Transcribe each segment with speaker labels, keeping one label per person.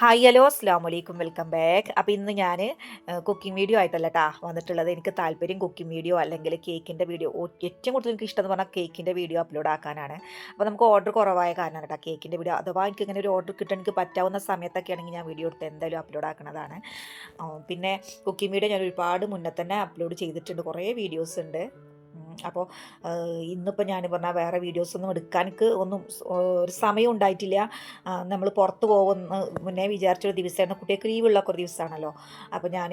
Speaker 1: Hi hello അസ്ലാം വലൈക്കും welcome back അപ്പോൾ ഇന്ന് ഞാൻ കുക്കിംഗ് വീഡിയോ ആയിട്ടല്ല കേട്ടോ വന്നിട്ടുള്ളത്. എനിക്ക് താല്പര്യം കുക്കിംഗ് വീഡിയോ അല്ലെങ്കിൽ കേക്കിന്റെ വീഡിയോ ഏറ്റവും കൂടുതൽ എനിക്ക് ഇഷ്ടം എന്ന് പറഞ്ഞാൽ കേക്കിന്റെ വീഡിയോ അപ്ലോഡ് ആക്കാനാണ്. അപ്പോൾ നമുക്ക് ഓർഡർ കുറവായ കാരണമാണ് കേട്ടോ കേക്കിന്റെ വീഡിയോ അഥവാ എനിക്ക് ഇങ്ങനെ ഒരു ഓർഡർ കിട്ടാൻ എനിക്ക് പറ്റാവുന്ന സമയത്തൊക്കെ ആണെങ്കിൽ ഞാൻ വീഡിയോ എടുത്ത് എന്തായാലും അപ്ലോഡ് ആക്കുന്നതാണ് പിന്നെ കുക്കിംഗ് വീഡിയോ ഞാൻ ഒരുപാട് മുന്നേ തന്നെ അപ്ലോഡ് ചെയ്തിട്ടുണ്ട്. കുറേ വീഡിയോസ് ഉണ്ട്. അപ്പോൾ ഇന്നിപ്പോൾ ഞാൻ പറഞ്ഞാൽ വേറെ വീഡിയോസ് ഒന്നും എടുക്കാൻ ഒന്നും ഒരു സമയം ഉണ്ടായിട്ടില്ല. നമ്മൾ പുറത്ത് പോകുന്ന മുന്നേ വിചാരിച്ചൊരു ദിവസമായിരുന്നു. കുട്ടികൾക്ക് ലീവുള്ളൊക്കെ ഒരു ദിവസമാണല്ലോ. അപ്പോൾ ഞാൻ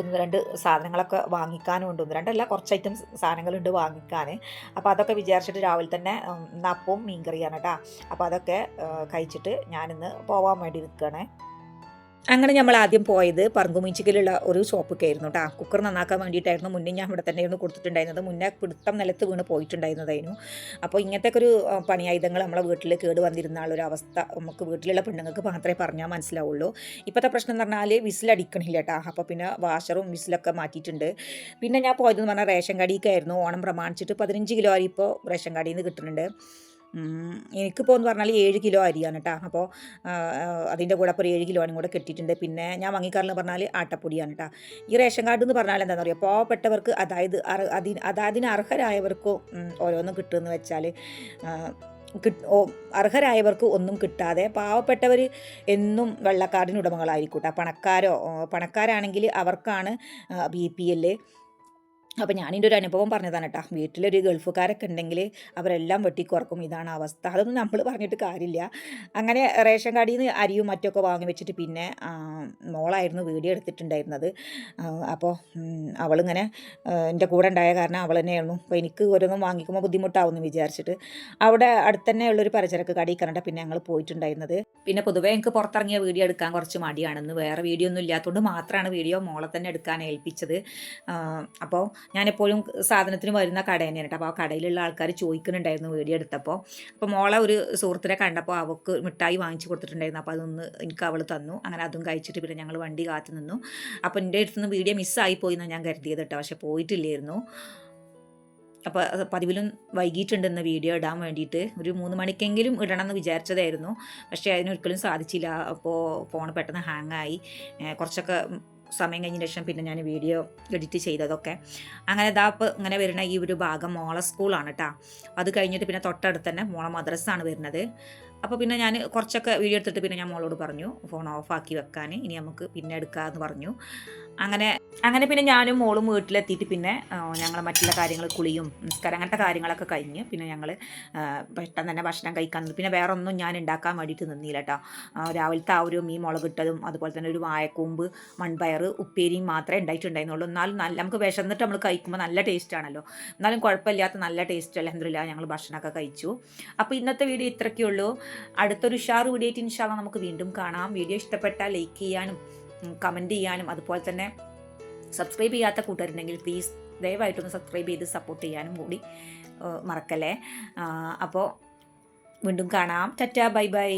Speaker 1: ഒന്ന് രണ്ട് സാധനങ്ങളൊക്കെ വാങ്ങിക്കാനും ഉണ്ട് ഒന്ന് രണ്ടല്ല കുറച്ച് ഐറ്റംസ് സാധനങ്ങളുണ്ട് വാങ്ങിക്കാൻ അപ്പോൾ അതൊക്കെ വിചാരിച്ചിട്ട് രാവിലെ തന്നെ നപ്പും മീൻ കറിയാണ് കേട്ടോ. അപ്പോൾ അതൊക്കെ കഴിച്ചിട്ട് ഞാനിന്ന് പോവാൻ വേണ്ടി നിൽക്കുകയാണ് അങ്ങനെ നമ്മൾ ആദ്യം പോയത് പറങ്കുമീച്ചിക്കലുള്ള ഒരു ഷോപ്പൊക്കെ ആയിരുന്നു കേട്ടോ കുക്കർ നന്നാക്കാൻ വേണ്ടിയിട്ടായിരുന്നു. മുന്നേ ഞാൻ ഇവിടെ തന്നെയായിരുന്നു കൊടുത്തിട്ടുണ്ടായിരുന്നത്. മുന്നേ പിടുത്തം നിലത്ത് വീണ് പോയിട്ടുണ്ടായിരുന്നതായിരുന്നു. അപ്പോൾ ഇങ്ങനത്തെ ഒരു പണിയായുധങ്ങൾ നമ്മളെ വീട്ടിൽ കേട് വന്നിരുന്ന ഒരു അവസ്ഥ നമുക്ക് വീട്ടിലുള്ള പെണ്ണുങ്ങൾക്ക് മാത്രമേ പറഞ്ഞാൽ മനസ്സിലാവുള്ളൂ. ഇപ്പോഴത്തെ പ്രശ്നം എന്ന് പറഞ്ഞാൽ വിസിലടിക്കണില്ല കേട്ടോ അപ്പോൾ പിന്നെ വാഷറും വിസിലൊക്കെ മാറ്റിയിട്ടുണ്ട്. പിന്നെ ഞാൻ പോയതെന്ന് പറഞ്ഞാൽ റേഷൻ കടിക്കായിരുന്നു. ഓണം പ്രമാണിച്ചിട്ട് പതിനഞ്ച് കിലോ അരി ഇപ്പോൾ റേഷൻ കടിയിൽ നിന്ന് കിട്ടുന്നുണ്ട്. എനിക്കിപ്പോൾ എന്ന് പറഞ്ഞാൽ ഏഴ് കിലോ അരിയാണ് കേട്ടോ അപ്പോൾ അതിന്റെ കൂടെ അപ്പോൾ ഏഴ് ആണ് കൂടെ കിട്ടിയിട്ടുണ്ട്. പിന്നെ ഞാൻ വാങ്ങിക്കാറെന്ന് പറഞ്ഞാൽ ആട്ടപ്പൊടിയാണ് കേട്ടോ ഈ റേഷൻ കാർഡ് എന്ന് പറഞ്ഞാൽ എന്താണെന്ന് പറയുക പാവപ്പെട്ടവർക്ക് അതായത് അതിന് അതാതിന് അർഹരായവർക്കും ഓരോന്നും കിട്ടുമെന്ന് വെച്ചാൽ അർഹരായവർക്ക് ഒന്നും കിട്ടാതെ പാവപ്പെട്ടവർ എന്നും വെള്ളക്കാർഡിന് ഉടമകളായിരിക്കും കേട്ടോ പണക്കാരോ പണക്കാരാണെങ്കിൽ അവർക്കാണ് ബി പി എൽ അപ്പോൾ ഞാനിന്റെ ഒരു അനുഭവം പറഞ്ഞതാണ് കേട്ടോ വീട്ടിലൊരു ഗൾഫുകാരൊക്കെ ഉണ്ടെങ്കിൽ അവരെല്ലാം വെട്ടിക്കുറക്കും. ഇതാണ് അവസ്ഥ. അതൊന്നും നമ്മൾ പറഞ്ഞിട്ട് കാര്യമില്ല അങ്ങനെ റേഷൻ കടയിൽ നിന്ന് അരിയും മറ്റൊക്കെ വാങ്ങി വെച്ചിട്ട് പിന്നെ മോളായിരുന്നു വീഡിയോ എടുത്തിട്ടുണ്ടായിരുന്നത്. അപ്പോൾ അവളിങ്ങനെ എന്റെ കൂടെ ഉണ്ടായ കാരണം അവൾ തന്നെയായിരുന്നു അപ്പോൾ എനിക്ക് ഓരോന്നും വാങ്ങിക്കുമ്പോൾ ബുദ്ധിമുട്ടാവുമെന്ന് വിചാരിച്ചിട്ട് അവിടെ അടുത്ത് തന്നെ ഉള്ളൊരു പലചരക്ക് കടയിൽ പിന്നെ ഞങ്ങൾ പോയിട്ടുണ്ടായിരുന്നത്. പിന്നെ പൊതുവേ എനിക്ക് പുറത്തിറങ്ങിയ വീഡിയോ എടുക്കാൻ കുറച്ച് മടിയാണെന്ന് വേറെ വീഡിയോ ഒന്നും ഇല്ലാത്തതുകൊണ്ട് മാത്രമാണ് വീഡിയോ മോളെ തന്നെ എടുക്കാൻ ഏൽപ്പിച്ചത്. അപ്പോൾ ഞാനെപ്പോഴും സാധനത്തിന് വരുന്ന കട തന്നെയാണ് കേട്ടോ. അപ്പോൾ ആ കടയിലുള്ള ആൾക്കാർ ചോദിക്കുന്നുണ്ടായിരുന്നു വീഡിയോ എടുത്തപ്പോൾ അപ്പോൾ മോളെ ഒരു സുഹൃത്തിനെ കണ്ടപ്പോൾ അവൾക്ക് മിഠായി വാങ്ങിച്ചു കൊടുത്തിട്ടുണ്ടായിരുന്നു. അപ്പോൾ അതൊന്ന് എനിക്ക് അവൾ തന്നു. അങ്ങനെ അതും കഴിച്ചിട്ട് പിന്നെ ഞങ്ങൾ വണ്ടി കാത്തു നിന്നു. അപ്പോൾ എന്റെ അടുത്ത് നിന്ന് വീഡിയോ മിസ്സായി പോയി എന്നാണ് ഞാൻ കരുതിയത് കേട്ടോ. പക്ഷേ പോയിട്ടില്ലായിരുന്നു. അപ്പോൾ പതിവിലും പതിവിലും വൈകിട്ടുണ്ടെന്ന് വീഡിയോ ഇടാൻ വേണ്ടിയിട്ട് ഒരു മൂന്ന് മണിക്കെങ്കിലും ഇടണം എന്ന് വിചാരിച്ചതായിരുന്നു. പക്ഷേ അതിനൊരിക്കലും സാധിച്ചില്ല. അപ്പോൾ ഫോൺ പെട്ടെന്ന് ഹാങ് ആയി കുറച്ചൊക്കെ സമയം കഴിഞ്ഞ ശേഷം പിന്നെ ഞാൻ വീഡിയോ എഡിറ്റ് ചെയ്തതൊക്കെ. അങ്ങനെ ഇതാ ഇപ്പോൾ ഇങ്ങനെ വരുന്ന ഈ ഒരു ഭാഗം മോള സ്കൂളാണ് കേട്ടോ അത് കഴിഞ്ഞിട്ട് പിന്നെ തൊട്ടടുത്ത് തന്നെ മോള മദ്രസാണ് വരുന്നത്. അപ്പോൾ പിന്നെ ഞാൻ കുറച്ചൊക്കെ വീഡിയോ എടുത്തിട്ട് പിന്നെ ഞാൻ മോളോട് പറഞ്ഞു ഫോൺ ഓഫാക്കി വെക്കാൻ ഇനി നമുക്ക് പിന്നെ എടുക്കാമെന്ന് പറഞ്ഞു. അങ്ങനെ അങ്ങനെ പിന്നെ ഞാനും മോളും വീട്ടിലെത്തിയിട്ട് പിന്നെ ഞങ്ങൾ മറ്റുള്ള കാര്യങ്ങൾ കുളിയും നിസ്കാരം അങ്ങനത്തെ കാര്യങ്ങളൊക്കെ കഴിഞ്ഞ് പിന്നെ ഞങ്ങൾ പെട്ടെന്ന് തന്നെ ഭക്ഷണം കഴിക്കാൻ. പിന്നെ വേറെ ഒന്നും ഞാൻ ഉണ്ടാക്കാൻ വേണ്ടിയിട്ട് നിന്നില്ല കേട്ടോ രാവിലത്തെ ആ ഒരു മീൻ മുളകിട്ടതും അതുപോലെ തന്നെ ഒരു വായക്കൂമ്പ് മൺപയർ ഉപ്പേരിയും മാത്രമേ ഉണ്ടായിട്ടുണ്ടായിരുന്നുള്ളൂ എന്നാലും നല്ല നമുക്ക് വിശന്നിട്ട് നമ്മൾ കഴിക്കുമ്പോൾ നല്ല ടേസ്റ്റ് ആണല്ലോ. എന്നാലും കുഴപ്പമില്ലാത്ത നല്ല ടേസ്റ്റ് അലഹമില്ല ഞങ്ങൾ ഭക്ഷണമൊക്കെ കഴിച്ചു. അപ്പോൾ ഇന്നത്തെ വീഡിയോ ഇത്രയൊക്കെ ഉള്ളൂ അടുത്തൊരു ഉഷാർ വീഡിയോ ആയിട്ട് നമുക്ക് വീണ്ടും കാണാം. വീഡിയോ ഇഷ്ടപ്പെട്ടാൽ ലൈക്ക് ചെയ്യാനും കമന്റ് ചെയ്യാനും അതുപോലെ തന്നെ സബ്സ്ക്രൈബ് ചെയ്യാത്ത കൂട്ടുകാരുണ്ടെങ്കിൽ പ്ലീസ് ദയവായിട്ടൊന്ന് സബ്സ്ക്രൈബ് ചെയ്ത് സപ്പോർട്ട് ചെയ്യാനും കൂടി മറക്കല്ലേ? അപ്പോൾ വീണ്ടും കാണാം. Tata bye bye.